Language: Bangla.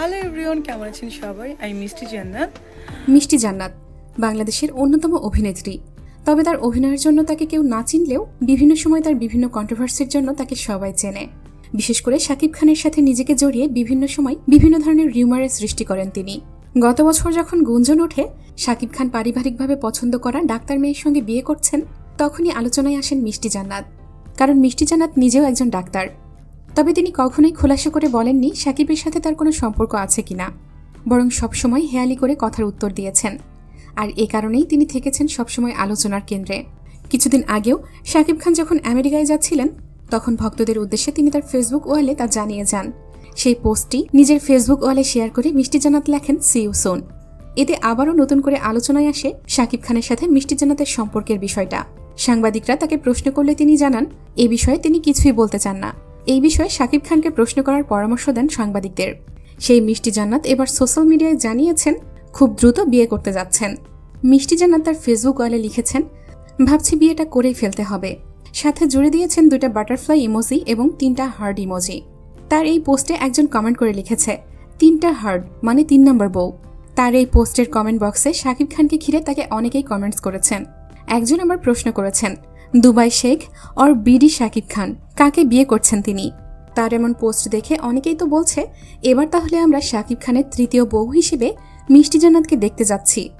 হ্যালো এভরিওয়ান কেমন আছেন সবাই? আমি মিষ্টি জান্নাত মিষ্টি জান্নাত, বাংলাদেশের অন্যতম অভিনেত্রী। তবে তার অভিনয়ের জন্য তাকে কেউ না চিনলেও বিভিন্ন সময় তার বিভিন্ন কন্ট্রোভার্সির জন্য তাকে সবাই চেনে। বিশেষ করে শাকিব খানের সাথে নিজেকে জড়িয়ে বিভিন্ন সময় বিভিন্ন ধরনের রিউমারের সৃষ্টি করেন তিনি। গত বছর যখন গুঞ্জন ওঠে, শাকিব খান পারিবারিকভাবে পছন্দ করা ডাক্তার মেয়ের সঙ্গে বিয়ে করছেন, তখনই আলোচনায় আসেন মিষ্টি জান্নাত। কারণ মিষ্টি জান্নাত নিজেও একজন ডাক্তার। তবে তিনি কখনোই খোলাসা করে বলেননি শাকিবের সাথে তার কোনো সম্পর্ক আছে কিনা। বরং সবসময় হেয়ালি করে কথার উত্তর দিয়েছেন। আর এ কারণেই তিনি থেকেছেন সবসময় আলোচনার কেন্দ্রে। কিছুদিন আগেও শাকিব খান যখন আমেরিকায় যাচ্ছিলেন, তখন ভক্তদের উদ্দেশ্যে তিনি তার ফেসবুক ওয়ালে তা জানিয়ে যান। সেই পোস্টটি নিজের ফেসবুক ওয়ালে শেয়ার করে মিষ্টি জানাত লেখেন সিউ সোন। এতে আবারও নতুন করে আলোচনায় আসে শাকিব খানের সাথে মিষ্টি জানাতের সম্পর্কের বিষয়টা। সাংবাদিকরা তাকে প্রশ্ন করলে তিনি জানান, এ বিষয়ে তিনি কিছুই বলতে চান না। এই বিষয়ে শাকিব খানকে প্রশ্ন করার পরামর্শ দেন সাংবাদিকদের। সেই মিষ্টি জান্নাত এবার সোশ্যাল মিডিয়ায় জানিয়েছেন, খুব দ্রুত বিয়ে করতে যাচ্ছেন। মিষ্টি জান্নাত তার ফেসবুক ওয়ালে লিখেছেন, ভাবছি বিয়েটা করেই ফেলতে হবে। সাথে জুড়ে দিয়েছেন দুইটা বাটারফ্লাই ইমোজি এবং তিনটা হার্ড ইমোজি। তার এই পোস্টে একজন কমেন্ট করে লিখেছে, তিনটা হার্ড মানে তিন নম্বর বউ। তার এই পোস্টের কমেন্ট বক্সে শাকিব খানকে ঘিরে তাকে অনেকেই কমেন্টস করেছেন। একজন আবার প্রশ্ন করেছেন দুবাই শেখ অর বিডি শাকিব খান। কাকে বিয়ে করছেন তিনি? তার এমন পোস্ট দেখে অনেকেই তো বলছে, এবার তাহলে আমরা শাকিব খানের তৃতীয় বউ হিসেবে মিষ্টি জান্নাতকে দেখতে যাচ্ছি।